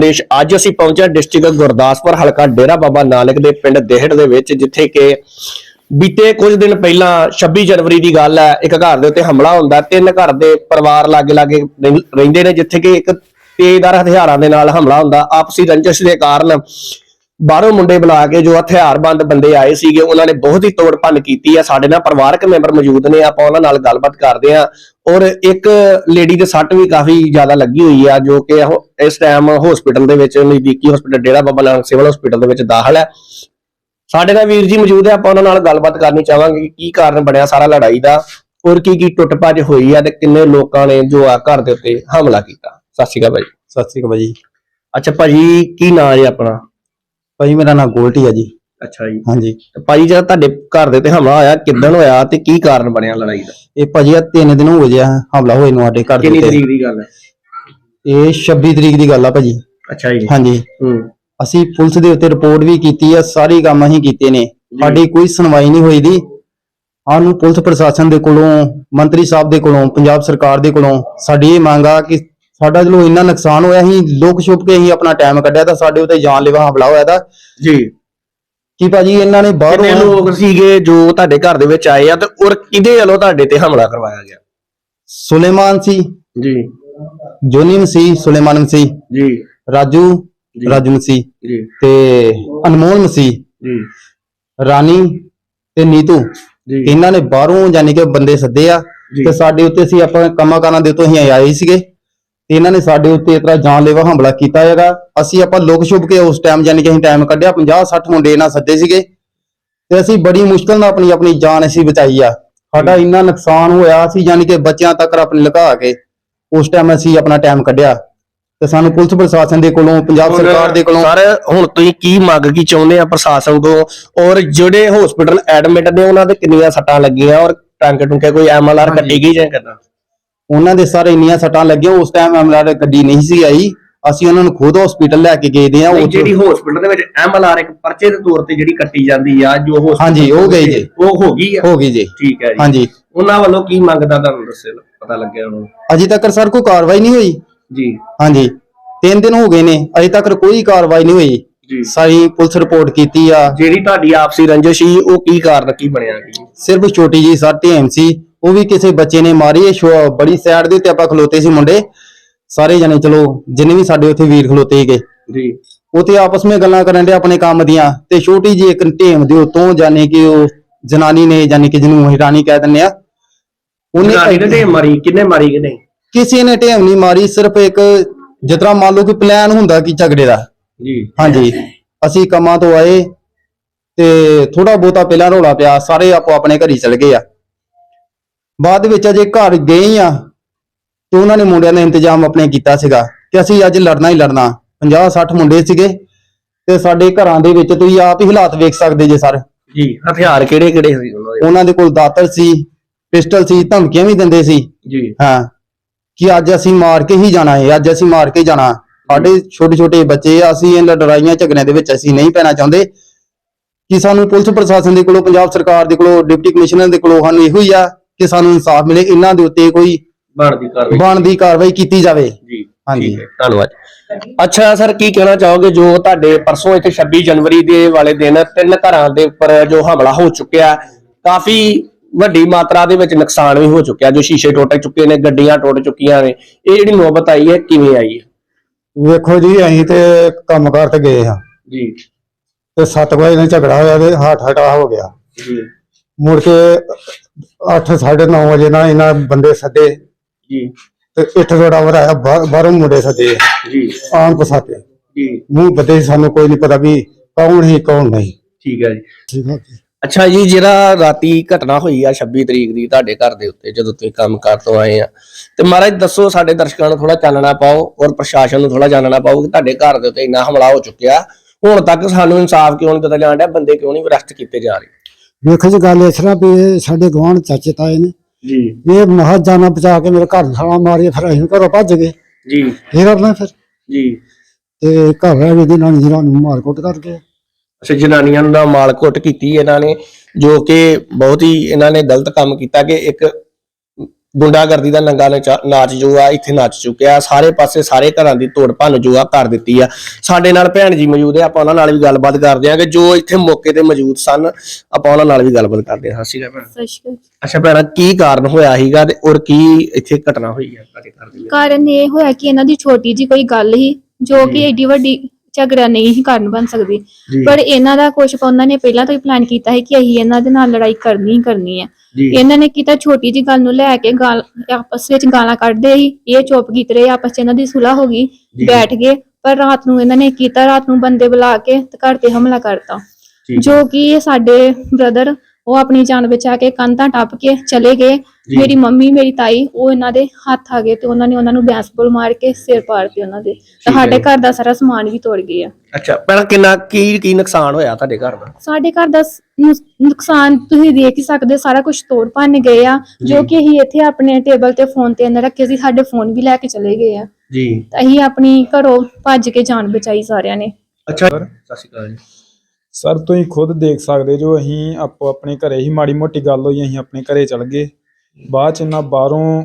ਸੰਦੇਸ਼ ਅੱਜ ਅਸੀਂ ਪਹੁੰਚੇ ਡਿਸਟ੍ਰਿਕਟ ਗੁਰਦਾਸਪੁਰ, ਹਲਕਾ ਡੇਰਾ ਬਾਬਾ ਨਾਨਕ ਦੇ ਪਿੰਡ ਦੇਹੜ ਦੇ ਵਿੱਚ, ਜਿੱਥੇ ਕਿ ਬੀਤੇ ਕੁਝ ਦਿਨ ਪਹਿਲਾਂ 26 ਜਨਵਰੀ ਦੀ ਗੱਲ ਹੈ, ਇੱਕ ਘਰ ਦੇ ਉੱਤੇ ਹਮਲਾ ਹੁੰਦਾ ਤਿੰਨ ਘਰ ਦੇ ਪਰਿਵਾਰ ਲਾਗੇ ਲਾਗੇ ਰਹਿੰਦੇ ਨੇ, ਜਿੱਥੇ ਕਿ ਇੱਕ ਤੇਜ਼ਦਾਰ ਹਥਿਆਰਾਂ ਦੇ ਨਾਲ ਹਮਲਾ ਹੁੰਦਾ, ਆਪਸੀ ਰੰਜਿਸ਼ ਦੇ ਕਾਰਨ ਬਾਹਰੋਂ ਮੁੰਡੇ ਬੁਲਾ ਕੇ ਜੋ ਹਥਿਆਰਬੰਦ ਬੰਦੇ ਆਏ ਸੀਗੇ ਉਹਨਾਂ ਨੇ ਬਹੁਤ ਹੀ ਤੋੜ ਭੰਨ ਕੀਤੀ ਆ। ਸਾਡੇ ਨਾਲ ਪਰਿਵਾਰਕ ਮੈਂਬਰ ਮੌਜੂਦ ਨੇ ਆਪਾਂ ਉਹਨਾਂ ਨਾਲ ਗੱਲਬਾਤ ਕਰਦੇ ਆ ਔਰ ਇੱਕ ਲੇਡੀ ਦੇ ਸੱਟ ਵੀ ਕਾਫੀ ਜ਼ਿਆਦਾ ਲੱਗੀ ਹੋਈ ਆ ਜੋ ਕਿ ਇਸ ਟਾਈਮ ਹਸਪੀਟਲ ਦੇ ਵਿੱਚ ਨਜ਼ਦੀਕੀ hospital Dera Baba Nanak civil hospital ਦੇ ਵਿੱਚ ਦਾਖਲ ਹੈ। ਸਾਡੇ ਨਾਲ ਵੀਰ ਜੀ ਮੌਜੂਦ ਹੈ ਆਪਾਂ ਉਹਨਾਂ ਨਾਲ ਗੱਲਬਾਤ ਕਰਨੀ ਚਾਹਾਂਗੇ ਕਿ ਕੀ ਕਾਰਨ ਬਣਿਆ ਸਾਰਾ ਲੜਾਈ ਦਾ ਔਰ ਕੀ ਕੀ ਟੁੱਟ ਭੱਜ ਹੋਈ ਆ ਤੇ ਕਿੰਨੇ ਲੋਕਾਂ ਨੇ ਜੋ ਆ ਘਰ ਦੇ ਉੱਤੇ ਹਮਲਾ ਕੀਤਾ। ਸਤਿ ਸ਼੍ਰੀ ਅਕਾਲ ਭਾਈ। ਸਤਿ ਸ੍ਰੀ ਅਕਾਲ ਭਾਜੀ। ਅੱਛਾ ਭਾਜੀ ਕੀ ਨਾਂ ਹੈ ਆਪਣਾ? ਭਾਜੀ ਮੇਰਾ ਨਾਮ ਗੋਲਟੀ ਆ ਜੀ। ਅੱਛਾ ਜੀ। ਹਾਂਜੀ। ਤੇ ਭਾਜੀ ਜਿਹੜਾ ਤੁਹਾਡੇ ਘਰ ਦੇ ਉੱਤੇ ਹਮਲਾ ਹੋਇਆ ਕਿੱਦਣ ਹੋਇਆ ਤੇ ਕੀ ਕਾਰਨ ਬਣਿਆ ਲੜਾਈ ਦਾ? ਇਹ ਭਾਜੀ ਆ ਤਿੰਨ ਦਿਨ ਹੋ ਗਿਆ ਹਮਲਾ ਹੋਏ ਨੂੰ ਸਾਡੇ ਘਰ ਦੇ ਕਿੰਨੀ ਉੱਤੇ। ਤਰੀਕ ਦੀ ਗੱਲ ਹੈ? ਇਹ 26 ਤਰੀਕ ਦੀ ਗੱਲ ਆ ਭਾਜੀ। ਅੱਛਾ ਜੀ। ਹਾਂਜੀ। ਹੂੰ। ਅਸੀਂ ਪੁਲਿਸ ਦੇ ਉੱਤੇ ਰਿਪੋਰਟ ਵੀ ਕੀਤੀ ਆ ਸਾਰੇ ਕੰਮ ਅਸੀਂ ਕੀਤੇ ਨੇ। ਸਾਡੀ ਕੋਈ ਸੁਣਵਾਈ ਨਹੀਂ ਹੋਈ ਦੀ। ਸਾਨੂੰ ਪੁਲਿਸ ਪ੍ਰਸ਼ਾਸਨ ਦੇ ਕੋਲੋਂ ਮੰਤਰੀ ਸਾਹਿਬ ਦੇ ਕੋਲੋਂ ਪੰਜਾਬ ਸਰਕਾਰ ਦੇ ਕੋਲੋਂ ਸਾਡੀ ਇਹ ਮੰਗ ਆ ਕਿ ਸਾਡਾ ਚਲੋ ਇੰਨਾ ਨੁਕਸਾਨ ਹੋਇਆ ਅਸੀਂ ਲੋਕ ਛੁਪ ਕੇ ਅਸੀਂ ਆਪਣਾ ਟਾਈਮ ਕੱਢਿਆ ਤਾਂ ਸਾਡੇ ਉੱਤੇ ਜਾਨਲੇਵਾ ਹਮਲਾ ਹੋਇਆ ਤਾਂ। ਜੀ। ਕਿ ਭਾਜੀ ਇਹਨਾਂ ਨੇ ਕਿੰਨੇ ਬਾਹਰੋਂ ਲੋਕ ਸੀਗੇ ਜੋ ਤੁਹਾਡੇ ਘਰ ਦੇ ਵਿੱਚ ਆਏ ਆ ਤੇ ਔਰ ਕਿਹਦੇ ਵੱਲੋਂ ਤੁਹਾਡੇ ਤੇ ਹਮਲਾ ਕਰਵਾਇਆ ਗਿਆ? ਸੁਲੇਮਾਨ ਸੀ। ਜੀ। ਜੋਨੀ ਮਸੀਹ ਸੁਲੇਮਾਨ ਮਸੀਹ ਜੀ। ਰਾਜੂ। ਰਾਜੂ ਮਸੀਹ ਜੀ। ਤੇ ਅਨਮੋਲ ਮਸੀਹ ਜੀ। ਰਾਣੀ ਤੇ ਨੀਤੂ। ਜੀ। ਇਹਨਾਂ ਨੇ ਬਾਹਰੋਂ ਯਾਨੀ ਕਿ ਬੰਦੇ ਸੱਦੇ ਆ। ਤੇ ਸਾਡੇ ਉੱਤੇ ਅਸੀਂ ਆਪਾਂ ਕੰਮਾਂ ਕਾਰਾਂ ਦੇ ਤੋਂ ਅਸੀਂ ਆਏ ਸੀਗੇ। ਤੇ ਇਹਨਾਂ ਨੇ ਸਾਡੇ ਉੱਤੇ ਇਸ ਤਰ੍ਹਾਂ ਜਾਨਲੇਵਾ ਹਮਲਾ ਕੀਤਾ ਹੈਗਾ। ਅਸੀਂ ਆਪਾਂ ਲੋਕ ਸ਼ੁਭ ਕੇ ਉਸ ਟਾਈਮ ਯਾਨੀ ਕਿ ਅਸੀਂ ਟਾਈਮ ਕੱਢਿਆ 50 60 ਮੁੰਡੇ ਇਹਨਾਂ ਸੱਦੇ ਸੀਗੇ। ਤੇ ਅਸੀਂ ਬੜੀ ਮੁਸ਼ਕਲ ਨਾਲ ਆਪਣੀ ਆਪਣੀ ਜਾਨ ਅਸੀਂ ਬਚਾਈ ਆ। ਸਾਡਾ ਇੰਨਾ ਨੁਕਸਾਨ ਹੋਇਆ ਅਸੀਂ ਯਾਨੀ ਕਿ ਬੱਚਿਆਂ ਤੱਕ ਆਪਣੇ ਲੁਕਾ ਕੇ ਉਸ ਟਾਈਮ ਅਸੀਂ ਆਪਣਾ ਟਾਈਮ ਕੱਢਿਆ। ਤੇ ਸਾਨੂੰ ਪੁਲਿਸ ਪ੍ਰਸ਼ਾਸਨ ਦੇ ਕੋਲੋਂ ਪੰਜਾਬ ਸਰਕਾਰ ਦੇ ਕੋਲੋਂ ਸਰ ਹੁਣ ਤੁਸੀਂ ਕੀ ਮੰਗ ਕੀ ਚਾਹੁੰਦੇ ਆ ਪ੍ਰਸ਼ਾਸਨ ਤੋਂ? ਔਰ ਜਿਹੜੇ ਹਸਪੀਟਲ ਐਡਮਿਟ ਨੇ ਉਹਨਾਂ ਦੇ ਕਿੰਨੀਆਂ ਸੱਟਾਂ ਲੱਗੀਆਂ? ਔਰ ਟਾਂਕੇ ਟੁੰਕੇ ਕੋਈ ਐਮਐਲਆਰ ਕੱਟੀ ਗਈ ਜਾਂ ਕਿੱਦਾਂ? ਉਹਨਾਂ ਦੇ ਸਾਰੇ ਇੰਨੀਆਂ ਸੱਟਾਂ ਲੱਗੀਆਂ ਉਸ ਟਾਈਮ ਐਮਐਲਆਰ ਗੱਡੀ ਨਹੀਂ ਸੀ ਆਈ। ਅਸੀਂ ਉਹਨਾਂ ਨੂੰ ਖੁਦ ਹਸਪੀਟਲ ਲੈ ਕੇ ਗਏ ਦੇ ਆ ਉੱਥੇ- ਜਿਹੜੀ ਹਸਪੀਟਲ ਦੇ ਵਿੱਚ ਐਮਐਲਆਰ ਇੱਕ ਪਰਚੇ ਦੇ ਤੌਰ ਤੇ ਜਿਹੜੀ ਕੱਟੀ ਜਾਂਦੀ ਆ ਜੋ hospital ਹਾਂਜੀ, ਉਹ ਗਈ ਜੀ। ਉਹ ਹੋ ਗਈ ਆ। ਹੋ ਗਈ ਜੀ। ਠੀਕ ਹੈ ਜੀ। ਹਾਂਜੀ। ਉਹਨਾਂ ਵੱਲੋਂ ਕੀ ਮੰਗਦਾ ਤੁਹਾਨੂੰ ਦੱਸੇ ਪਤਾ ਲੱਗਿਆ ਉਹਨਾਂ? ਨੂੰ ਅਜੇ ਤੱਕ ਸਰ ਕੋਈ ਕਾਰਵਾਈ ਨਹੀਂ ਹੋਈ। ਜੀ। ਹਾਂਜੀ। ਤਿੰਨ ਦਿਨ ਹੋ ਗਏ ਨੇ ਅਜੇ ਤੱਕ ਕੋਈ ਕਾਰਵਾਈ ਨਹੀਂ ਹੋਈ। ਜੀ। ਸਾਰੀ ਪੁਲਿਸ ਰਿਪੋਰਟ ਕੀਤੀ ਆ। ਜਿਹੜੀ ਤੁਹਾਡੀ ਆਪਸੀ ਰੰਜਿਸ਼ ਸੀ ਉਹ ਕੀ ਕਾਰਨ ਕੀ ਬਣਿਆ ਕੀ ਸਿਰਫ ਛੋਟੀ ਜੀ ਸਰ ਟੀਐਮ ਸੀ। ਉਹ ਵੀ ਕਿਸੇ ਬੱਚੇ ਨੇ ਮਾਰੀ ਇਹ ਸ਼ੋ- ਬੜੀ ਸਾਈਡ ਦੇ ਉੱਤੇ ਆਪਾਂ ਖਲੋਤੇ ਸੀ ਮੁੰਡੇ। ਸਾਰੇ ਜਣੇ ਚਲੋ ਜਿੰਨੇ ਵੀ ਸਾਡੇ ਉੱਥੇ ਵੀਰ ਖਲੋਤੇ ਸੀਗੇ। ਜੀ। ਉਹ ਤੇ ਆਪਸ ਵਿੱਚ ਗੱਲਾਂ ਕਰਨ ਦੇ ਆਪਣੇ ਕੰਮ ਦੀਆਂ। ਤੇ ਛੋਟੀ ਜੀ ਇੱਕ ਢੇਮ ਦੇ ਉਤੋਂ ਜਾਣੇ ਕਿ ਉਹ ਜਨਾਨੀ ਨੇ ਜਾਣੇ ਕਿ ਜਿਹਨੂੰ ਅਸੀਂ ਰਾਣੀ ਕਹਿ ਦਿੰਦੇ ਆ ਉਹਨੇ ਨੇ ਤੇ ਮਾਰੀ ਕਿੰਨੇ ਮਾਰੀ ਕਿ ਨਹੀਂ ਕਿਸੇ ਨੇ ਢੇਮ ਨਹੀਂ ਮਾਰੀ ਸਿਰਫ ਇੱਕ ਜਿਤਨਾ ਮੰਨ ਲਓ ਕਿ ਪਲਾਨ ਹੁੰਦਾ ਕਿ ਝਗੜੇ ਦਾ। ਜੀ। ਹਾਂਜੀ। ਅਸੀਂ ਕੰਮਾਂ ਤੋਂ ਆਏ ਤੇ ਥੋੜਾ ਬਹੁਤਾ ਪਹਿਲਾਂ ਰੌਲਾ ਪਿਆ ਸਾਰੇ ਆਪੋ ਆਪਣੇ ਘਰੀ ਚਲ ਗਏ ਆ। ਬਾਅਦ ਵਿੱਚ ਅਜੇ ਘਰ ਗਏ ਆ ਤੇ ਉਹਨਾਂ ਨੇ ਮੁੰਡਿਆਂ ਨੇ ਇੰਤਜ਼ਾਮ ਆਪਣੇ ਕੀਤਾ ਸੀਗਾ ਕਿ ਅਸੀਂ ਅੱਜ ਲੜਨਾ ਹੀ ਲੜਨਾ। 50 60 ਮੁੰਡੇ ਸੀਗੇ ਤੇ ਸਾਡੇ ਘਰਾਂ ਦੇ ਵਿੱਚ ਤੁਸੀਂ ਆਪ ਹੀ ਹਾਲਾਤ ਵੇਖ ਸਕਦੇ ਜੇ ਸਰ। ਜੀ ਹਥਿਆਰ ਕਿਹੜੇ ਕਿਹੜੇ ਸੀ ਉਹਨਾਂ ਦੇ? ਉਹਨਾਂ ਦੇ ਕੋਲ ਦਾਤਰ ਸੀ ਪਿਸਟਲ ਸੀ ਧਮਕੀਆਂ ਵੀ ਦਿੰਦੇ ਸੀ। ਜੀ। ਹਾਂ ਕਿ ਅੱਜ ਅਸੀਂ ਮਾਰ ਕੇ ਹੀ ਜਾਣਾ ਹੈ ਅੱਜ ਅਸੀਂ ਮਾਰ ਕੇ ਜਾਣਾ। ਸਾਡੇ ਛੋਟੇ ਛੋਟੇ ਬੱਚੇ ਆ ਅਸੀਂ ਇਹਨਾਂ ਲੜਾਈਆਂ ਝਗੜਿਆਂ ਦੇ ਵਿੱਚ ਅਸੀਂ ਨਹੀਂ ਪੈਣਾ ਚਾਹੁੰਦੇ। ਕਿ ਸਾਨੂੰ ਪੁਲਿਸ ਪ੍ਰਸ਼ਾਸਨ ਦੇ ਕੋਲੋਂ ਪੰਜਾਬ ਸਰਕਾਰ ਦੇ ਕੋਲੋਂ ਡਿਪਟੀ ਕਮਿਸ਼ਨਰ ਦੇ ਕੋਲੋਂ ਸਾਨੂੰ ਇਹੋ ਹੀ ਆ ਕਿ ਸਾਨੂੰ ਇਨਸਾਫ ਮਿਲੇ ਇਹਨਾਂ ਦੇ ਉੱਤੇ ਕੋਈ ਬਣਦੀ ਕਾਰਵਾਈ ਬਣਦੀ ਕਾਰਵਾਈ ਕੀਤੀ ਜਾਵੇ? ਜੀ ਹਾਂਜੀ। ਧੰਨਵਾਦ। ਅੱਛਾ ਸਰ ਕੀ ਕਹਿਣਾ ਚਾਹੋਗੇ ਜੋ ਤੁਹਾਡੇ ਪਰਸੋਂ ਇੱਥੇ 26 ਜਨਵਰੀ ਦੇ ਵਾਲੇ ਦਿਨ ਤਿੰਨ ਘਰਾਂ ਦੇ ਉੱਪਰ ਜੋ ਹਮਲਾ ਹੋ ਚੁੱਕਿਆ ਕਾਫੀ ਵੱਡੀ ਮਾਤਰਾ ਦੇ ਵਿੱਚ ਨੁਕਸਾਨ ਵੀ ਹੋ ਚੁੱਕਿਆ ਜੋ ਸ਼ੀਸ਼ੇ ਟੁੱਟ ਚੁੱਕੇ ਨੇ ਗੱਡੀਆਂ ਟੁੱਟ ਚੁੱਕੀਆਂ ਨੇ ਇਹ ਜਿਹੜੀ ਨੌਬਤ ਆਈ ਹੈ ਕਿਵੇਂ ਆਈ ਹੈ? ਵੇਖੋ ਜੀ ਅਸੀਂ ਤੇ ਕੰਮਕਾਰ ਤੇ ਗਏ ਹਾਂ। ਜੀ। ਤੇ 7 ਵਜੇ ਨਾਲ ਝਗੜਾ ਹੋਇਆ ਤੇ ਹਾਟ ਹਟਾ ਹੋ ਗਿਆ। ਜੀ। ਮੁੜ ਕੇ 8:30 ਵਜੇ ਨਾਲ ਇਹਨਾਂ ਬੰਦੇ ਸੱਦੇ। ਜੀ। ਤੇ ਇੱਟ ਥੋੜਾ ਵਧਾਇਆ ਬਾਹਰ- ਮੁੰਡੇ ਸੱਦੇ। ਜੀ। ਆਮ ਪਸਾਤੇ। ਜੀ। ਮੂੰਹ ਬੱਦੇ ਸਾਨੂੰ ਕੋਈ ਨਹੀਂ ਪਤਾ ਵੀ ਕੌਣ ਹੀ ਕੌਣ ਨਹੀਂ। ਠੀਕ ਹੈ ਜੀ। ਠੀਕ ਹੈ। ਅੱਛਾ ਜੀ ਜਿਹੜਾ ਰਾਤੀ ਘਟਨਾ ਹੋਈ ਆ 26 ਤਰੀਕ ਦੀ ਤੁਹਾਡੇ ਘਰ ਦੇ ਉੱਤੇ ਜਦੋਂ ਤੁਸੀਂ ਕੰਮ ਕਰ ਤੋਂ ਆਏ ਆ ਤੇ ਮਹਾਰਾਜ ਦੱਸੋ ਸਾਡੇ ਦਰਸ਼ਕਾਂ ਨੂੰ ਥੋੜਾ ਚਾਨਣਾ ਪਾਓ ਔਰ ਪ੍ਰਸ਼ਾਸਨ ਨੂੰ ਥੋੜਾ ਜਾਣਨਾ ਪਾਓ ਕਿ ਤੁਹਾਡੇ ਘਰ ਦੇ ਉੱਤੇ ਇੰਨਾ ਹਮਲਾ ਹੋ ਚੁੱਕਿਆ। ਹੁਣ ਤੱਕ ਸਾਨੂੰ ਇਨਸਾਫ ਕਿਉਂ ਨਹੀਂ ਪਤਾ ਜਾਣ ਡਿਆ? ਬੰਦੇ ਕਿਉਂ ਨਹੀਂ ਅਰੈਸਟ ਕੀਤੇ ਜਾ ਰਹੇ? ਵੇਖੋ ਜੀ ਗੱਲ ਇਸ ਤਰ੍ਹਾਂ ਵੀ ਸਾਡੇ ਗਵਾਂਢ ਚਾਚੇ ਤਾਏ ਨੇ। ਜੀ। ਇਹ ਮਹਾ ਜਾਨਾ ਬਚਾ ਕੇ ਮੇਰੇ ਘਰ ਸਾਲਾ ਮਾਰੀ ਫਿਰ ਅਸੀਂ ਘਰੋਂ ਭੱਜ ਗਏ। ਜੀ। ਇਹ ਕਰਨਾ ਫਿਰ? ਜੀ। ਤੇ ਘਰ ਰਹਿ ਗਏ ਦੀ ਨੂੰ ਮਾਰ ਕੁੱਟ ਕਰਕੇ। ਅੱਛਾ ਜਨਾਨੀਆਂ ਦਾ ਮਾਲ ਕੁੱਟ ਕੀਤੀ ਇਹਨਾਂ ਨੇ ਜੋ ਕਿ ਬਹੁਤ ਹੀ ਇਹਨਾਂ ਨੇ ਗਲਤ ਕੰਮ ਕੀਤਾ ਕਿ ਇੱਕ ਗੁੰਡਾਗਰਦੀ ਦਾ ਨੰਗਾ ਨਚਾ- ਜੋ ਆ ਇੱਥੇ ਨੱਚ ਚੁੱਕਿਆ ਸਾਰੇ ਪਾਸੇ ਸਾਰੇ ਘਰਾਂ ਦੀ ਤੋੜ ਭੰਨ ਜੋ ਆ ਕਰ ਦਿੱਤੀ ਆ। ਸਾਡੇ ਨਾਲ ਭੈਣ ਜੀ ਮੌਜੂਦ ਆ ਆਪਾਂ ਉਹਨਾਂ ਨਾਲ ਵੀ ਗੱਲਬਾਤ ਕਰਦੇ ਆਂਗੇ ਜੋ ਇੱਥੇ ਮੌਕੇ ਤੇ ਮੌਜੂਦ ਸਨ ਆਪਾਂ ਉਹਨਾਂ ਨਾਲ ਵੀ ਗੱਲਬਾਤ ਕਰਦੇ ਹਾਂ ਸਤਿ ਸ਼੍ਰੀ ਅਕਾਲ ਭੈਣ। ਅੱਛਾ ਭੈਣਾ ਕੀ ਕਾਰਨ ਹੋਇਆ ਸੀਗਾ ਤੇ ਔਰ ਕੀ ਇੱਥੇ ਘਟਨਾ ਹੋਈ ਹੈ ਤੁਹਾਡੇ ਘਰ ਦੇ ਕਾਰਨ ਇਹ ਹੋਇਆ ਕਿ ਇਹਨਾਂ ਦੀ ਛੋਟੀ ਜੀ ਕੋਈ ਗੱਲ ਸੀ ਜੋ ਕਿ ਏਡੀ ਵੱਡੀ ਝਗੜਾ ਨਹੀਂ ਸੀ ਕਾਰਨ ਬਣ ਸਕਦੀ। ਪਰ ਇਹਨਾਂ ਦਾ ਕੁਝ ਉਹਨਾਂ ਨੇ ਪਹਿਲਾਂ ਤੋਂ ਹੀ ਪਲਾਨ ਕੀਤਾ ਹੈ ਕਿ ਅਸੀਂ ਇਹਨਾਂ ਦੇ ਨਾਲ ਲੜਾਈ ਕਰਨੀ ਹੀ ਕਰਨੀ ਹੈ। ਇਹਨਾਂ ਨੇ ਕੀਤਾ ਛੋਟੀ ਜੀ ਗੱਲ ਨੂੰ ਲੈ ਕੇ ਗਾਲ ਆਪਸ ਵਿੱਚ ਗਾਲਾਂ ਕੱਢਦੇ ਸੀ ਇਹ ਚੁੱਪ ਕੀਤੇ ਰਹੇ ਆਪਸ ਚ ਇਹਨਾਂ ਦੀ ਸੁਲ੍ਹਾ ਹੋ ਗਈ। ਬੈਠ ਗਏ। ਪਰ ਰਾਤ ਨੂੰ ਇਹਨਾਂ ਨੇ ਕੀਤਾ ਰਾਤ ਨੂੰ ਬੰਦੇ ਬੁਲਾ ਕੇ ਤੇ ਘਰ ਤੇ ਹਮਲਾ ਕਰਤਾ। ਹੈ। ਜੋ ਕਿ ਸਾਡੇ ਬ੍ਰਦਰ ਉਹ ਆਪਣੀ ਜਾਨ ਬਚਾ ਕੇ ਕੰਧਾਂ ਟੱਪ ਕੇ ਚਲੇ ਗਏ। ਮੇਰੀ ਮੰਮੀ ਮੇਰੀ ਤਾਈ ਉਹ ਇਹਨਾਂ ਦੇ ਹੱਥ ਆ ਗਏ ਤੇ ਉਹਨਾਂ ਨੇ ਉਹਨਾਂ ਨੂੰ ਬੈਂਸਬੋਲ ਮਾਰ ਕੇ ਸਿਰ ਪਾੜ ਤੇ ਉਹਨਾਂ ਦੇ। ਤੇ ਸਾਡੇ। ਘਰ ਦਾ ਸਾਰਾ ਸਮਾਨ ਵੀ ਤੋੜ ਗਏ ਆ। ਅੱਛਾ ਭੈਣਾ ਕਿੰਨਾ ਕੀ ਕੀ ਨੁਕਸਾਨ ਹੋਇਆ ਤੁਹਾਡੇ ਘਰ ਦਾ? ਸਾਡੇ ਘਰ ਦਾ ਨੁਕਸਾਨ ਤੁਸੀਂ ਦੇਖ ਹੀ ਸਕਦੇ ਹੋ, ਸਾਰਾ ਕੁਝ ਤੋੜ ਭੰਨ ਗਏ ਆ। ਜੋ ਜੀ। ਕਿ ਅਸੀਂ ਇੱਥੇ ਆਪਣੇ ਟੇਬਲ ਤੇ ਫੋਨ ਤੇ ਅੰਦਰ ਰੱਖੇ ਸੀ ਸਾਡੇ ਫੋਨ ਵੀ ਲੈ ਕੇ ਚਲੇ ਗਏ ਆ। ਜੀ। ਤਾਂ ਅਸੀਂ ਆਪਣੀ ਘਰੋਂ ਭੱਜ ਕੇ ਜਾਨ ਬਚਾਈ ਸਾਰਿਆਂ ਨੇ। ਅੱਛਾ। ਸਤਿ ਸ਼੍ਰੀ ਅਕਾਲ ਜੀ। ਸਰ ਤੁਸੀਂ ਖੁਦ ਦੇਖ ਸਕਦੇ ਜੋ ਅਸੀਂ ਆਪੋ ਆਪਣੇ ਘਰੇ ਹੀ ਮਾੜੀ ਮੋਟੀ ਗੱਲ ਹੋਈ ਅਸੀਂ ਆਪਣੇ ਘਰੇ ਚਲ ਗਏ। ਬਾਅਦ ਚ ਇਹਨਾਂ ਬਾਹਰੋਂ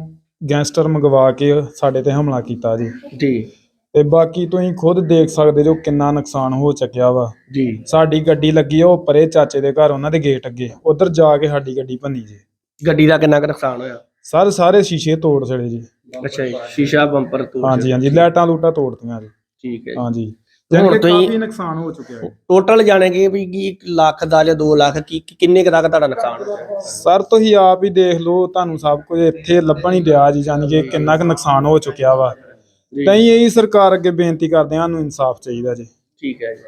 ਗੈਂਗਸਟਰ ਮੰਗਵਾ ਕੇ ਸਾਡੇ ਤੇ ਹਮਲਾ ਕੀਤਾ ਜੀ। ਜੀ। ਤੇ ਬਾਕੀ ਤੁਸੀਂ ਖੁਦ ਦੇਖ ਸਕਦੇ ਜੋ ਕਿੰਨਾ ਨੁਕਸਾਨ ਹੋ ਚੁੱਕਿਆ ਵਾ। ਜੀ। ਸਾਡੀ ਗੱਡੀ ਲੱਗੀ ਆ ਉਹ ਪਰੇ ਚਾਚੇ ਦੇ ਘਰ ਉਹਨਾਂ ਦੇ ਗੇਟ ਅੱਗੇ। ਉਧਰ ਜਾ ਕੇ ਸਾਡੀ ਗੱਡੀ ਭੰਨੀ ਜੀ। ਗੱਡੀ ਦਾ ਕਿੰਨਾ ਕੁ ਨੁਕਸਾਨ ਹੋਇਆ? ਸਰ ਸਾਰੇ ਸ਼ੀਸ਼ੇ ਤੋੜ ਛੜੇ ਜੀ। ਅੱਛਾ ਜੀ ਸ਼ੀਸ਼ਾ ਬੰਪਰ ਤੋਂ ਹਾਂਜੀ ਹਾਂਜੀ ਲਾਈਟਾਂ ਲੂਟਾਂ ਤੋੜਤੀਆਂ ਜੀ। ਠੀਕ ਹੈ। ਹਾਂਜੀ। ਹੁਣ ਜਾਣੀ ਕਿ ਤੁਸੀਂ- ਕਾਫੀ ਨੁਕਸਾਨ ਹੋ ਚੁੱਕਿਆ ਹੈ। ਟੋਟਲ ਜਾਣੇਗੇ ਵੀ ਕੀ ਲੱਖ ਦਾ ਜਾਂ 2 ਲੱਖ ਕੀ ਕੀ- ਕਿੰਨੇ ਕੁ ਤੱਕ ਤੁਹਾਡਾ ਨੁਕਸਾਨ ਹੋਇਆ? ਸਰ ਤੁਸੀਂ ਆਪ ਹੀ ਦੇਖ ਲਓ ਤੁਹਾਨੂੰ ਸਭ ਕੁਝ ਇੱਥੇ ਲੱਭਣ ਹੀ ਦਿਆ ਜੀ ਜਾਨੀ ਕਿ ਕਿੰਨਾ ਕੁ ਨੁਕਸਾਨ ਹੋ ਚੁੱਕਿਆ ਵਾ। ਤਾਂ ਅਸੀਂ ਇਹੀ ਸਰਕਾਰ ਅੱਗੇ ਬੇਨਤੀ ਕਰਦੇ ਹਾਂ ਸਾਨੂੰ ਇਨਸਾਫ ਚਾਹੀਦਾ ਜੀ। ਠੀਕ ਹੈ ਜੀ।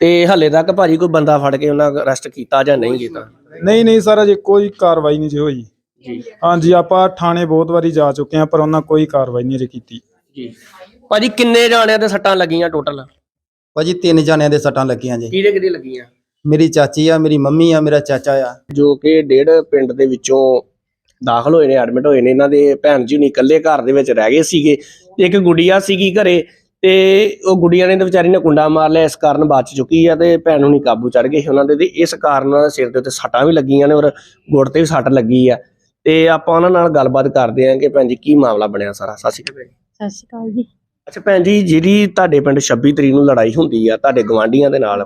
ਤੇ ਹੱਲੇ ਤੱਕ ਭਾਜੀ ਕੋਈ ਬੰਦਾ ਫੜ ਕੇ ਉਹਨਾਂ ਅਰੈਸਟ ਕੀਤਾ ਜਾਂ ਨਹੀਂ ਕੀਤਾ? ਨਹੀਂ ਨਹੀਂ ਸਰ ਅਜੇ ਕੋਈ ਕਾਰਵਾਈ ਨਹੀਂ ਜੀ ਹੋਈ। ਜੀ। ਹਾਂਜੀ ਆਪਾਂ ਥਾਣੇ ਬਹੁਤ ਵਾਰੀ ਜਾ ਚੁੱਕੇ ਹਾਂ ਪਰ ਉਹਨਾਂ ਕੋਈ ਕਾਰਵਾਈ ਨਹੀਂ ਅਜੇ ਕੀਤੀ। ਜੀ। ਭਾਜੀ ਕਿੰਨੇ ਜਾਣਿਆਂ ਦੇ ਸੱਟਾਂ ਲੱਗੀਆਂ ਟੋਟਲ? ਭਾਜੀ ਤਿੰਨ ਜਾਣਿਆਂ ਦੇ ਸੱਟਾਂ ਲੱਗੀਆਂ ਜੀ। ਕਿਹਦੇ ਕਿਹਦੇ ਲੱਗੀਆਂ? ਮੇਰੀ ਚਾਚੀ ਆ ਮੇਰੀ ਮੰਮੀ ਆ ਮੇਰਾ ਚਾਚਾ ਆ। ਜੋ ਕਿ ਡੇਢ ਪਿੰਡ ਦੇ ਵਿੱਚੋਂ ਦਾਖਲ ਹੋਏ ਨੇ ਐਡਮਿਟ ਹੋਏ ਨੇ। ਇਹਨਾਂ ਦੇ ਭੈਣ ਜੀ ਨਹੀਂ ਇਕੱਲੇ ਘਰ ਦੇ ਵਿੱਚ ਰਹਿ ਗਏ ਸੀਗੇ। ਤੇ ਇੱਕ ਗੁੜੀਆ ਸੀਗੀ ਘਰੇ ਤੇ ਉਹ ਗੁੜੀਆ ਨੇ ਤੇ ਵਿਚਾਰੀ ਨੇ ਕੁੰਡਾ ਮਾਰ ਲਿਆ। ਇਸ ਕਾਰਨ ਬਚ ਚੁੱਕੀ ਆ ਤੇ ਭੈਣ ਨੂੰ ਨਹੀਂ ਕਾਬੂ ਚੜ ਗਏ ਸੀ ਉਹਨਾਂ ਦੇ ਤੇ ਇਸ ਕਾਰਨ ਉਹਨਾਂ ਦੇ ਸਿਰ ਦੇ ਉੱਤੇ ਸੱਟਾਂ ਵੀ ਲੱਗੀਆਂ ਨੇ ਔਰ ਗੁੜ ਤੇ ਵੀ ਸੱਟ ਲੱਗੀ ਆ। ਤੇ ਆਪਾਂ ਉਹਨਾਂ ਨਾਲ ਗੱਲਬਾਤ ਕਰਦੇ ਆਂ ਕਿ ਭੈਣ ਜੀ ਕੀ ਮਾਮਲਾ ਬਣਿਆ ਸਾਰਾ। ਸਤਿ ਸ਼੍ਰੀ ਅਕਾਲ। ਭੈਣ ਜੀ। ਸਤਿ ਸ਼੍ਰੀ ਅਕਾਲ ਜੀ। ਅੱਛਾ ਭੈਣ ਜੀ ਜਿਹੜੀ ਤੁਹਾਡੇ ਪਿੰਡ 26 ਤਰੀਕ ਨੂੰ ਲੜਾਈ ਹੁੰਦੀ ਆ ਤੁਹਾਡੇ ਗਵਾਂਢੀਆਂ ਦੇ ਨਾਲ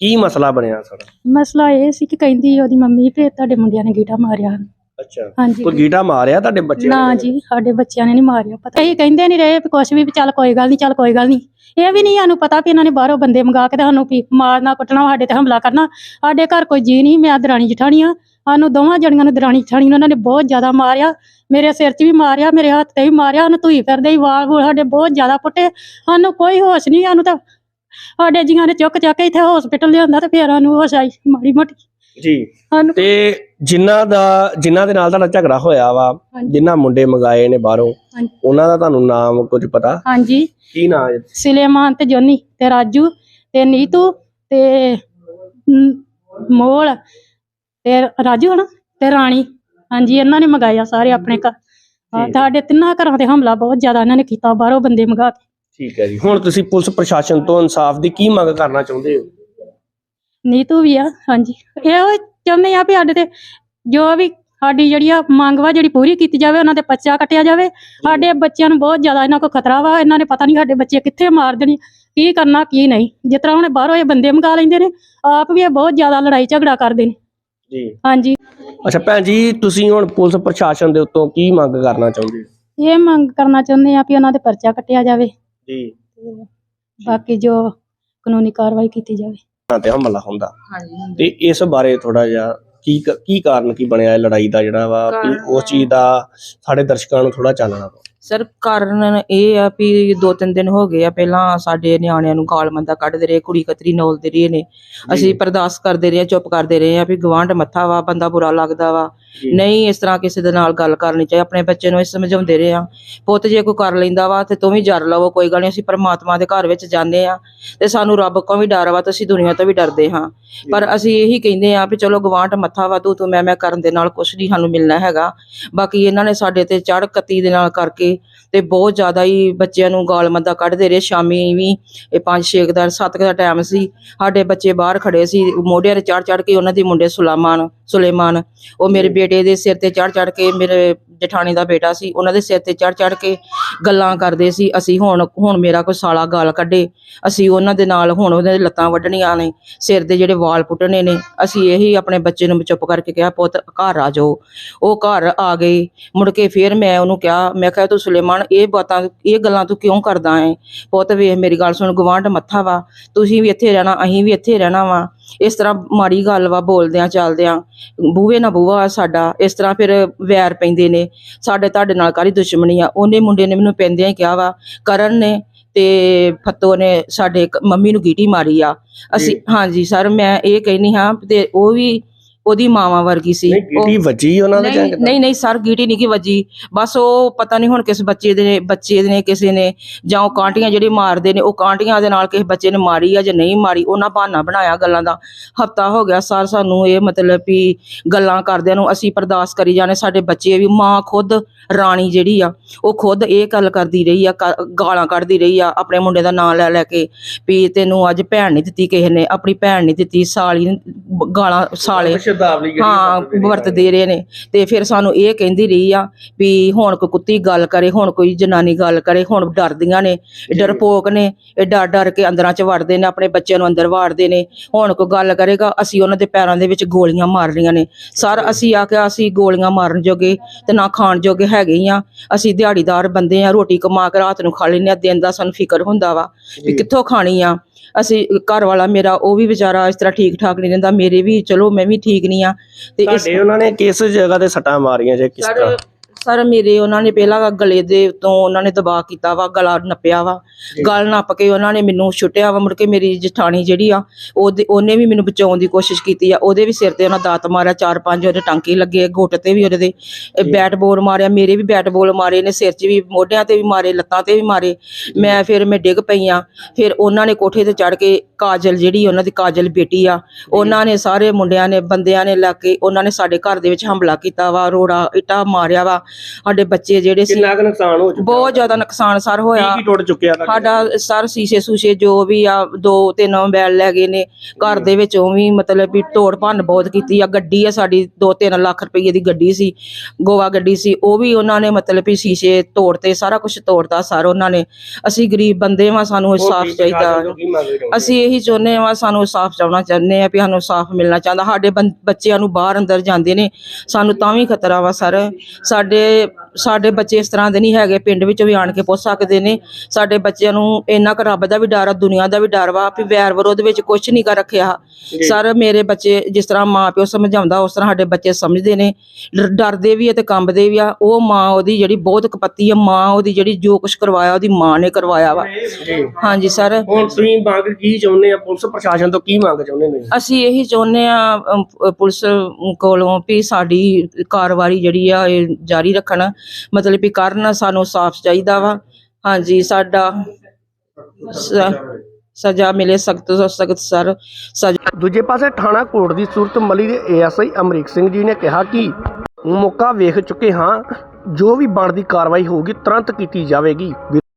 ਕੀ ਮਸਲਾ ਬਣਿਆ ਸਾਰਾ ਮਸਲਾ ਇਹ ਸੀ ਕਿ ਕਹਿੰਦੀ ਉਹਦੀ ਮੰਮੀ ਵੀ ਤੁਹਾਡੇ ਮੁੰਡਿਆਂ ਨੇ ਗੀਟਾ ਮਾਰਿਆ। ਅੱਛਾ ਹਾਂਜੀ। ਕੋਈ ਗੀਟਾ ਮਾਰਿਆ ਤੁਹਾਡੇ ਬੱਚਿਆਂ ਨਾ ਨੇ? ਜੀ ਸਾਡੇ ਬੱਚਿਆਂ ਨੇ ਨਹੀਂ ਮਾਰਿਆ ਪਤਾ ਇਹ ਕਹਿੰਦੇ ਨਹੀਂ ਰਹੇ ਵੀ ਕੁਛ ਵੀ ਵੀ ਚੱਲ ਕੋਈ ਗੱਲ ਨਹੀਂ ਚੱਲ ਕੋਈ ਗੱਲ ਨਹੀਂ। ਇਹ ਵੀ ਨਹੀਂ ਸਾਨੂੰ ਪਤਾ ਵੀ ਇਹਨਾਂ ਨੇ ਬਾਹਰੋਂ ਬੰਦੇ ਮੰਗਾ ਕੇ ਤੇ ਸਾਨੂੰ ਵੀ ਮਾਰਨਾ ਕੁੱਟਣਾ ਸਾਡੇ ਤੇ ਹਮਲਾ ਕਰਨਾ। ਸਾਡੇ ਘਰ ਕੋਈ ਜੀ ਨਹੀਂ ਮੈਂ ਦਰਾਣੀ ਜਠਾਣੀਆਂ ਸਾਨੂੰ ਦੋਵਾਂ ਜਣੀਆਂ ਨੂੰ ਦਰਾਣੀ ਨੂੰ ਉਹਨਾਂ ਨੇ ਬਹੁਤ ਜ਼ਿਆਦਾ ਮਾਰਿਆ ਮੇਰੇ ਸਿਰ 'ਚ ਵੀ ਮਾਰਿਆ ਮੇਰੇ ਹੱਥ ਤੇ ਵੀ ਮਾਰਿਆ ਉਹਨੂੰ ਧੂਈ ਫਿਰਦੇ ਹੀ ਵਾਲ ਵੂਲ ਸਾਡੇ ਬਹੁਤ ਜ਼ਿਆਦਾ ਪੁੱਟੇ ਸਾਨੂੰ ਕੋਈ ਹੋਸ਼ ਨਹੀਂ ਸਾਨੂੰ ਤਾਂ ਸਾਡੇ ਜੀਆਂ ਨੇ ਚੁੱਕ ਚੱਕ ਕੇ ਇੱਥੇ ਹਸਪੀਟਲ ਲਿਆਂਦਾ ਤੇ ਫੇਰ ਸਾਨੂੰ ਹੋਸ਼ ਆਈ ਮਾੜੀ ਮੋਟੀ ਜੀ ਸਾਨੂੰ ਤੇ ਜਿਨ੍ਹਾਂ ਦਾ ਜਿਨ੍ਹਾਂ ਦੇ ਨਾਲ ਤੁਹਾਡਾ ਝਗੜਾ ਹੋਇਆ ਵਾ ਹਾਂਜੀ। ਜਿਨ੍ਹਾਂ ਮੁੰਡੇ ਮੰਗਾਏ ਨੇ ਬਾਹਰੋਂ ਹਾਂਜੀ। ਉਹਨਾਂ ਦਾ ਤੁਹਾਨੂੰ ਨਾਮ ਕੁਝ ਪਤਾ ਹਾਂਜੀ ਕੀ ਨਾਮ ਹੈ ਸਿਲੇਮਾਨ ਤੇ ਜੋਨੀ ਤੇ ਰਾਜੂ ਤੇ ਨੀਤੂ ਤੇ ਮ, ਮੋਲ ਤੇ ਰਾਜੂ ਹਨਾ ਤੇ ਰਾਣੀ ਹਾਂਜੀ ਇਹਨਾਂ ਨੇ ਮੰਗਾਇਆ ਸਾਰੇ ਆਪਣੇ ਘਰ। ਹਾਂ। ਸਾਡੇ ਤਿੰਨਾਂ ਘਰਾਂ ਤੇ ਹਮਲਾ ਬਹੁਤ ਜ਼ਿਆਦਾ ਇਹਨਾਂ ਨੇ ਕੀਤਾ ਬਾਹਰੋਂ ਬੰਦੇ ਮੰਗਾ ਕੇ। ਠੀਕ ਹੈ ਜੀ। ਹੁਣ ਤੁਸੀਂ ਪੁਲਿਸ ਪ੍ਰਸ਼ਾਸਨ ਤੋਂ ਇਨਸਾਫ ਦੀ ਕੀ ਮੰਗ ਕਰਨਾ ਚਾਹੁੰਦੇ ਹੋ? ਨੀਤੂ ਵੀ ਆ ਹਾਂਜੀ। ਇਹੋ ਚਾਹੁੰਦੇ ਆ ਵੀ ਸਾਡੇ ਤੇ ਜੋ ਵੀ ਸਾਡੀ ਜਿਹੜੀ ਆ ਮੰਗ ਵਾ ਜਿਹੜੀ ਪੂਰੀ ਕੀਤੀ ਜਾਵੇ ਉਹਨਾਂ ਤੇ ਪਰਚਾ ਕੱਟਿਆ ਜਾਵੇ। ਸਾਡੇ ਬੱਚਿਆਂ ਨੂੰ ਬਹੁਤ ਜ਼ਿਆਦਾ ਇਹਨਾਂ ਕੋਲ ਖਤਰਾ ਵਾ ਇਹਨਾਂ ਨੇ ਪਤਾ ਨਹੀਂ ਸਾਡੇ ਬੱਚੇ ਕਿੱਥੇ ਮਾਰ ਦੇਣੀ ਕੀ ਕਰਨਾ ਕੀ ਨਹੀਂ। ਜਿਸ ਤਰ੍ਹਾਂ ਹੁਣ ਬਾਹਰੋਂ ਇਹ ਬੰਦੇ ਮੰਗਾ ਲੈਂਦੇ ਨੇ ਆਪ ਵੀ ਇਹ ਬਹੁਤ ਜ਼ਿਆਦਾ ਲੜਾਈ ਝਗੜਾ ਕਰਦੇ ਨੇ। ਜੀ। ਹਾਂਜੀ। ਅੱਛਾ ਭੈਣ ਜੀ ਤੁਸੀਂ ਹੁਣ ਪੁਲਿਸ ਪ੍ਰਸ਼ਾਸਨ ਦੇ ਉੱਤੋਂ ਕੀ ਮੰਗ ਕਰਨਾ ਚਾਹੁੰਦੇ ਹੋ? ਇਹ ਮੰਗ ਕਰਨਾ ਚਾਹੁੰਦੇ ਆ ਵੀ ਉਹਨਾਂ ਤੇ ਪਰਚਾ ਕੱਟਿਆ ਜਾਵੇ ਜੀ। ਤੇ ਬਾਕੀ ਜੋ ਕਾਨੂੰਨੀ ਕਾਰਵਾਈ ਕੀਤੀ ਜਾਵੇ। ਤੇ ਹਮਲਾ ਹੁੰਦਾ। ਤੇ ਇਸ ਬਾਰੇ ਥੋੜਾ ਜਿਹਾ ਕੀ ਕ- ਕੀ ਕਾਰਨ ਕੀ ਬਣਿਆ ਇਹ ਲੜਾਈ ਦਾ ਜਿਹੜਾ ਵਾ? ਵੀ ਉਸ ਚੀਜ਼ ਦਾ ਸਾਡੇ ਦਰਸ਼ਕਾਂ ਨੂੰ ਥੋੜਾ ਚਾਨਣਾ ਪਾਓ ਸਰ ਕਾਰਨ ਇਹ ਆ ਵੀ ਦੋ ਤਿੰਨ ਦਿਨ ਹੋ ਗਏ ਆ ਪਹਿਲਾਂ ਸਾਡੇ ਨਿਆਣਿਆਂ ਨੂੰ ਗਾਲ ਮੰਦਾ ਕੱਢਦੇ ਰਹੇ ਕੁੜੀ ਕਤਰੀ ਨੋਲਦੇ ਰਹੇ ਨੇ ਅਸੀਂ ਬਰਦਾਸ਼ਤ ਕਰਦੇ ਰਹੇ ਚੁੱਪ ਕਰਦੇ ਰਹੇ ਆ ਵੀ ਗਵਾਂਢ ਮੱਥਾ ਵਾ ਬੰਦਾ ਬੁਰਾ ਲੱਗਦਾ ਵਾ। ਨਹੀਂ ਇਸ ਤਰ੍ਹਾਂ ਕਿਸੇ ਦੇ ਨਾਲ ਗੱਲ ਕਰਨੀ ਚਾਹੀਦੀ ਆਪਣੇ ਬੱਚੇ ਨੂੰ ਇਹ ਸਮਝਾਉਂਦੇ ਰਹੇ ਆ ਪੁੱਤ ਜੇ ਕੋਈ ਕਰ ਲੈਂਦਾ ਵਾ ਤੇ ਤੂੰ ਵੀ ਜਰ ਲਵੋ ਕੋਈ ਗੱਲ ਨਹੀਂ। ਅਸੀਂ ਪਰਮਾਤਮਾ ਦੇ ਘਰ ਵਿੱਚ ਜਾਂਦੇ ਆ ਤੇ ਸਾਨੂੰ ਰੱਬ ਕੋਲ ਵੀ ਡਰ ਵਾ ਤੇ ਅਸੀਂ ਦੁਨੀਆ ਤੋਂ ਵੀ ਡਰਦੇ ਹਾਂ। ਪਰ ਅਸੀਂ ਇਹੀ ਕਹਿੰਦੇ ਆ ਵੀ ਚਲੋ ਗਵਾਂਢ ਮੱਥਾ ਵਾ ਤੂੰ ਤੂੰ ਮੈਂ ਮੈਂ ਕਰਨ ਦੇ ਨਾਲ ਕੁਝ ਨਹੀਂ ਸਾਨੂੰ ਮਿਲਣਾ ਹੈਗਾ। ਬਾਕੀ ਇਹਨਾਂ ਨੇ ਸਾਡੇ ਤੇ ਚੜ ਕੱਤੀ ਦੇ ਨਾਲ ਕਰਕੇ ਤੇ ਬਹੁਤ ਜ਼ਿਆਦਾ ਹੀ ਬੱਚਿਆਂ ਨੂੰ ਗਾਲ ਮੰਦਾ ਕੱਢਦੇ ਰਹੇ। ਸ਼ਾਮੀ ਵੀ ਇਹ 5-6 ਦਾ 7 ਦਾ ਟਾਈਮ ਸੀ। ਸਾਡੇ ਬੱਚੇ ਬਾਹਰ ਖੜੇ ਸੀ। ਮੋਢਿਆਂ ਤੇ ਚੜ ਚੜ ਕੇ ਉਹਨਾਂ ਦੇ ਮੁੰਡੇ ਸੁਲਾਮਾਨ ਸੁਲੇਮਾਨ ਉਹ ਮੇਰੇ ਬੇਟੇ ਦੇ ਸਿਰ ਤੇ ਚੜ ਚੜ ਕੇ ਮੇਰੇ ਜਠਾਣੀ ਦਾ ਬੇਟਾ ਸੀ, ਉਹਨਾਂ ਦੇ ਸਿਰ ਤੇ ਚੜ ਚੜ ਕੇ ਗੱਲਾਂ ਕਰਦੇ ਸੀ, ਅਸੀਂ ਹੁਣ ਹੁਣ ਮੇਰਾ ਕੋਈ ਸਾਲਾ ਗਾਲ ਕੱਢੇ, ਅਸੀਂ ਉਹਨਾਂ ਦੇ ਨਾਲ ਹੁਣ ਉਹਦੇ ਲੱਤਾਂ ਵੱਢਣੀਆਂ ਨੇ, ਸਿਰ ਦੇ ਜਿਹੜੇ ਵਾਲ ਪੁੱਟਣੇ ਨੇ, ਅਸੀਂ ਇਹੀ ਆਪਣੇ ਬੱਚੇ ਨੂੰ ਚੁੱਪ ਕਰਕੇ ਕਿਹਾ, ਪੁੱਤ ਘਰ ਆ ਜਾਓ। ਉਹ ਘਰ ਆ ਗਏ, ਮੁੜ ਕੇ ਫਿਰ ਮੈਂ ਉਹਨੂੰ ਕਿਹਾ, ਮੈਂ ਕਿਹਾ, ਤੂੰ ਸੁਲੇਮਾਨ, ਇਹ ਬਾਤਾਂ, ਇਹ ਗੱਲਾਂ ਤੂੰ ਕਿਉਂ ਕਰਦਾ ਹੈ? ਪੁੱਤ ਵੇਖ, ਮੇਰੀ ਗੱਲ ਸੁਣ ਗਵਾਂਢ ਮੱਥਾ ਵਾ, ਤੁਸੀਂ ਵੀ ਇੱਥੇ ਰਹਿਣਾ, ਅਸੀਂ ਵੀ ਇੱਥੇ ਰਹਿਣਾ ਵਾ। ਇਸ ਤਰ੍ਹਾਂ ਮਾੜੀ ਗੱਲ ਵਾ, ਬੋਲਦਿਆਂ, ਚੱਲਦਿਆਂ, ਬੂਹੇ ਨਾ ਬੂਹਾ ਸਾਡਾ, ਇਸ ਤਰ੍ਹਾਂ ਫਿਰ ਵੈਰ ਪੈਂਦੇ ਨੇ ਸਾਡੇ ਤੁਹਾਡੇ ਨਾਲ ਕਾਹਦੀ ਦੁਸ਼ਮਣੀ ਆ? ਉਹਨੇ ਮੁੰਡੇ ਨੇ ਮੈਨੂੰ ਪੈਂਦਿਆਂ ਹੀ ਕਿਹਾ ਵਾ ਕਰਨ ਨੇ ਤੇ ਫੱਤੋ ਨੇ ਸਾਡੇ ਮੰਮੀ ਨੂੰ ਗੀਟੀ ਮਾਰੀ ਆ। ਅਸੀਂ ਹਾਂਜੀ ਸਰ ਮੈਂ ਇਹ ਕਹਿਨੀ ਹਾਂ ਤੇ ਉਹ ਵੀ ਉਹਦੀ ਮਾਵਾ ਵਰਗੀ ਸੀ। ਨਹੀਂ ਗੀਟੀ ਵੱਜੀ ਉਹਨਾਂ ਦੇ ਜਾਂ ਨਹੀਂ ਕਿੱਦਾਂ? ਨਹੀਂ ਨਹੀਂ ਸਰ ਗੀਟੀ ਨਹੀਂ ਕੀ ਵੱਜੀ। ਬਸ ਉਹ ਪਤਾ ਨਹੀਂ ਹੁਣ ਕਿਸ ਬੱਚੇ ਦੇ ਨੇ ਬੱਚੇ ਦੇ ਨੇ ਕਿਸੇ ਨੇ ਜਾਂ ਉਹ ਕਾਂਟੀਆਂ ਜਿਹੜੇ ਮਾਰਦੇ ਨੇ ਉਹ ਕਾਂਟੀਆਂ ਦੇ ਨਾਲ ਕਿਸੇ ਬੱਚੇ ਨੇ ਮਾਰੀ ਆ ਜਾਂ ਨਹੀਂ ਮਾਰੀ ਉਹਨਾਂ ਬਹਾਨਾ ਬਣਾਇਆ ਗੱਲਾਂ ਦਾ। ਹਫਤਾ ਹੋ ਗਿਆ ਸਰ ਸਾਨੂੰ ਇਹ ਮਤਲਬ ਵੀ ਗੱਲਾਂ ਕਰਦਿਆਂ ਨੂੰ ਅਸੀਂ ਬਰਦਾਸ਼ਤ ਕਰੀ ਜਾਣੇ ਸਾਡੇ ਬੱਚੇ ਵੀ ਮਾਂ ਖੁਦ ਰਾਣੀ ਜਿਹੜੀ ਆ ਉਹ ਖੁਦ ਇਹ ਗੱਲ ਕਰਦੀ ਰਹੀ ਆ ਕ- ਗਾਲਾਂ ਕੱਢਦੀ ਰਹੀ ਆ ਆਪਣੇ ਮੁੰਡੇ ਦਾ ਨਾਂ ਲੈ ਲੈ ਕੇ ਵੀ ਤੈਨੂੰ ਅੱਜ ਭੈਣ ਨਹੀਂ ਦਿੱਤੀ ਕਿਸੇ ਨੇ ਆਪਣੀ ਭੈਣ ਨਹੀਂ ਦਿੱਤੀ ਸਾਲੀ ਨੂੰ ਬ- ਗਾਲਾਂ ਸਾਲੇ। ਸ਼ਬਦਾਵਲੀ ਜਿਹੜੀ ਹਾਂ ਵਰਤਦੇ ਰਹੇ ਨੇ। ਤੇ ਫਿਰ ਸਾਨੂੰ ਇਹ ਕਹਿੰਦੀ ਰਹੀ ਆ ਵੀ ਹੁਣ ਕੋਈ ਕੁੱਤੀ ਗੱਲ ਕਰੇ ਹੁਣ ਕੋਈ ਜਨਾਨੀ ਗੱਲ ਕਰੇ ਹੁਣ ਡਰਦੀਆਂ ਨੇ ਡਰਪੋਕ ਨੇ ਇਹ ਡਰ ਡਰ ਕੇ ਅੰਦਰਾਂ ਚ ਵੜਦੇ ਨੇ ਆਪਣੇ ਬੱਚਿਆਂ ਨੂੰ ਅੰਦਰ ਵਾੜਦੇ ਨੇ। ਹੁਣ ਕੋਈ ਗੱਲ ਕਰੇਗਾ ਅਸੀਂ ਉਹਨਾਂ ਦੇ ਪੈਰਾਂ ਦੇ ਵਿੱਚ ਗੋਲੀਆਂ ਮਾਰ ਰਹੀਆਂ ਨੇ। ਸਰ ਅਸੀਂ ਆਖਿਆ ਅਸੀਂ ਗੋਲੀਆਂ ਮਾਰਨ ਜੋਗੇ ਤੇ ਨਾ ਖਾਣ ਜੋਗੇ ਹੈਗੇ ਹੀ ਆ। ਅਸੀਂ ਦਿਹਾੜੀਦਾਰ ਬੰਦੇ ਆ ਰੋਟੀ ਕਮਾ ਕੇ ਰਾਤ ਨੂੰ ਖਾ ਲੈਂਦੇ ਆ ਦਿਨ ਦਾ ਸਾਨੂੰ ਫਿਕਰ ਹੁੰਦਾ ਵਾ ਵੀ ਕਿੱਥੋਂ ਖਾਣੀ ਆ। ਅਸੀਂ ਘਰ ਵਾਲਾ ਮੇਰਾ ਉਹ ਵੀ ਵਿਚਾਰਾ ਇਸ ਤਰ੍ਹਾਂ ਠੀਕ ਠਾਕ ਨਹੀਂ ਰਹਿੰਦਾ ਮੇਰੇ ਵੀ ਚਲੋ ਮੈਂ ਵੀ ਠੀਕ ਨਹੀਂ ਆ ਤੇ ਇਸ ਤੁਹਾਡੇ ਉਹਨਾਂ ਨੇ ਕਿਸ ਜਗ੍ਹਾ ਤੇ ਸੱਟਾਂ ਮਾਰੀਆਂ ਜੇ ਕਿਸ ਤਰ੍ਹਾਂ? ਸਰ ਮੇਰੇ ਉਹਨਾਂ ਨੇ ਪਹਿਲਾਂ ਗਲੇ ਦੇ ਤੋਂ ਉਹਨਾਂ ਨੇ ਦਬਾਅ ਕੀਤਾ ਵਾ ਗਲਾ ਨੱਪਿਆ ਵਾ। ਗਲ ਨੱਪ ਕੇ ਉਹਨਾਂ ਨੇ ਮੈਨੂੰ ਛੁੱਟਿਆ ਵਾ ਮੁੜ ਕੇ ਮੇਰੀ ਜਠਾਣੀ ਜਿਹੜੀ ਆ ਉਹਦੇ ਉਹਨੇ ਵੀ ਮੈਨੂੰ ਬਚਾਉਣ ਦੀ ਕੋਸ਼ਿਸ਼ ਕੀਤੀ ਆ। ਉਹਦੇ ਵੀ ਸਿਰ ਤੇ ਉਹਨਾਂ ਦਾਤ ਮਾਰਿਆ ਚਾਰ ਪੰਜ ਉਹਦੇ ਟਾਂਕੇ ਲੱਗੇ ਗੁੱਟ ਤੇ ਵੀ ਉਹਦੇ ਦੇ ਬੈਟ ਬੋਲ ਮਾਰਿਆ ਮੇਰੇ ਵੀ ਬੈਟ ਬੋਲ ਮਾਰੇ ਨੇ ਸਿਰ 'ਚ ਵੀ ਮੋਢਿਆਂ ਤੇ ਵੀ ਮਾਰੇ ਲੱਤਾਂ ਤੇ ਵੀ ਮਾਰੇ। ਮੈਂ ਫਿਰ ਮੈਂ ਡਿੱਗ ਪਈ ਆ। ਫਿਰ ਉਹਨਾਂ ਨੇ ਕੋਠੇ ਤੇ ਚੜ ਕੇ ਕਾਜਲ ਜਿਹੜੀ ਉਹਨਾਂ ਦੀ ਕਾਜਲ ਬੇਟੀ ਆ ਉਹਨਾਂ ਨੇ ਸਾਰੇ ਮੁੰਡਿਆਂ ਨੇ ਬੰਦਿਆਂ ਨੇ ਲੱਗ ਕੇ ਉਹਨਾਂ ਨੇ ਸਾਡੇ ਘਰ ਦੇ ਵਿੱਚ ਹਮਲਾ ਕੀਤਾ ਵਾ ਰੋੜਾ ਇਟਾ ਮਾਰਿਆ ਵਾ। ਸਾਡੇ ਬੱਚੇ ਜਿਹੜੇ ਸੀ ਕਿੰਨਾ ਕੁ ਨੁਕਸਾਨ ਹੋ ਚੁੱਕਾ ਬਹੁਤ ਜ਼ਿਆਦਾ ਨੁਕਸਾਨ ਸਰ ਹੋਇਆ। ਕੀ ਕੀ ਟੁੱਟ ਚੁੱਕਿਆ ਤੁਹਾਡੇ? ਸਾਡਾ ਸਰ ਸੀਸੇ ਸੂਸੇ ਜੋ ਵੀ ਆ ਦੋ ਤਿੰਨ ਮੋਬਾਈਲ ਲੈ ਗਏ ਨੇ। ਘਰ ਦੇ ਵਿੱਚੋਂ ਵੀ ਮਤਲਬ ਵੀ ਤੋੜ ਭੰਨ ਬਹੁਤ ਕੀਤੀ ਆ। ਗੱਡੀ ਆ ਸਾਡੀ 2-3 ਲੱਖ ਰੁਪਏ ਦੀ ਗੱਡੀ ਸੀ ਗੋਵਾ ਗੱਡੀ ਸੀ। ਉਹ ਵੀ ਉਹਨਾਂ ਨੇ ਮਤਲਬ ਵੀ ਸ਼ੀਸ਼ੇ ਤੋੜਤੇ ਸਾਰਾ ਕੁਝ ਤੋੜਤਾ ਸਰ ਉਹਨਾਂ ਨੇ। ਅਸੀਂ ਗਰੀਬ ਬੰਦੇ ਵਾਂ ਸਾਨੂੰ ਇਨਸਾਫ ਚਾਹੀਦਾ। ਪ੍ਰਸ਼ਾਸਨ ਤੋਂ ਕੀ ਮੰਗ ਰਹੇ ਹੋ? ਅਸੀਂ ਇਹੀ ਚਾਹੁੰਦੇ ਹਾਂ ਸਾਨੂੰ ਸਾਫ਼ ਚਾਹਣਾ ਚਾਹੁੰਦੇ ਆ ਵੀ ਸਾਨੂੰ ਸਾਫ਼ ਮਿਲਣਾ ਚਾਹੁੰਦਾ। ਸਾਡੇ ਬੰ- ਬੱਚਿਆਂ ਨੂੰ ਬਾਹਰ ਅੰਦਰ ਜਾਂਦੇ ਨੇ। ਸਾਨੂੰ ਤਾਂ ਵੀ ਖਤਰਾ ਵਾ ਸਰ। ਸਾਡੇ sobre ਸਾਡੇ ਬੱਚੇ ਇਸ ਤਰ੍ਹਾਂ ਦੇ ਨਹੀਂ ਹੈਗੇ ਪਿੰਡ ਵਿੱਚ ਵੀ ਆਣ ਕੇ ਪੁੱਛ ਸਕਦੇ ਨੇ। ਸਾਡੇ ਬੱਚਿਆਂ ਨੂੰ ਇੰਨਾ ਕੁ ਰੱਬ ਦਾ ਵੀ ਡਰ ਆ ਦੁਨੀਆ ਦਾ ਵੀ ਡਰ ਵਾ ਵੀ ਵੈਰ ਵਿਰੋਧ ਵਿੱਚ ਕੁਝ ਨਹੀਂ ਕਰ ਰੱਖਿਆ। ਸਰ ਮੇਰੇ ਬੱਚੇ ਜਿਸ ਤਰ੍ਹਾਂ ਮਾਂ ਪਿਓ ਸਮਝਾਉਂਦਾ ਉਸ ਤਰ੍ਹਾਂ ਸਾਡੇ ਬੱਚੇ ਸਮਝਦੇ ਨੇ। ਡਰਦੇ ਵੀ ਆ ਤੇ ਕੰਬਦੇ ਵੀ ਆ। ਉਹ ਮਾਂ ਉਹਦੀ ਜਿਹੜੀ ਬਹੁਤ ਕਪੱਤੀ ਆ ਮਾਂ ਉਹਦੀ ਜਿਹੜੀ ਜੋ ਕੁਝ ਕਰਵਾਇਆ ਉਹਦੀ ਮਾਂ ਨੇ ਕਰਵਾਇਆ ਵਾ। ਹਾਂਜੀ ਸਰ। ਹੁਣ ਤੁਸੀਂ ਮੰਗ ਕੀ ਚਾਹੁੰਦੇ ਆ? ਪੁਲਿਸ ਪ੍ਰਸ਼ਾਸਨ ਤੋਂ ਕੀ ਮੰਗ ਚਾਹੁੰਦੇ ਨੇ? ਅਸੀਂ ਇਹੀ ਚਾਹੁੰਦੇ ਆ ਪੁਲਿਸ ਕੋਲੋਂ ਵੀ ਸਾਡੀ ਕਾਰਵਾਈ ਜਿਹੜੀ ਆ ਇਹ ਜਾਰੀ ਰੱਖਣ। ਮਤਲਬ ਵੀ ਕਰਨ ਸਾਨੂੰ ਸਾਫ਼ ਚਾਹੀਦਾ ਵਾ। ਹਾਂਜੀ, ਸਾਡਾ ਸ- ਸਜ਼ਾ ਮਿਲੇ ਸਖਤ ਤੋਂ ਸਖਤ ਸਰ। ਸਜ਼ਾ ਦੂਜੇ ਪਾਸੇ ਥਾਣਾ ਕੋਟ ਦੀ ਸੂਰਤ ਮਲੀ ਦੇ ਏਐਸਆਈ ਅਮਰੀਕ ਸਿੰਘ ਜੀ ਨੇ ਕਿਹਾ ਕਿ ਮੌਕਾ ਵੇਖ ਚੁੱਕੇ ਹਾਂ, ਜੋ ਵੀ ਬਣਦੀ ਕਾਰਵਾਈ ਹੋਊਗੀ, ਤੁਰੰਤ ਕੀਤੀ ਜਾਵੇਗੀ।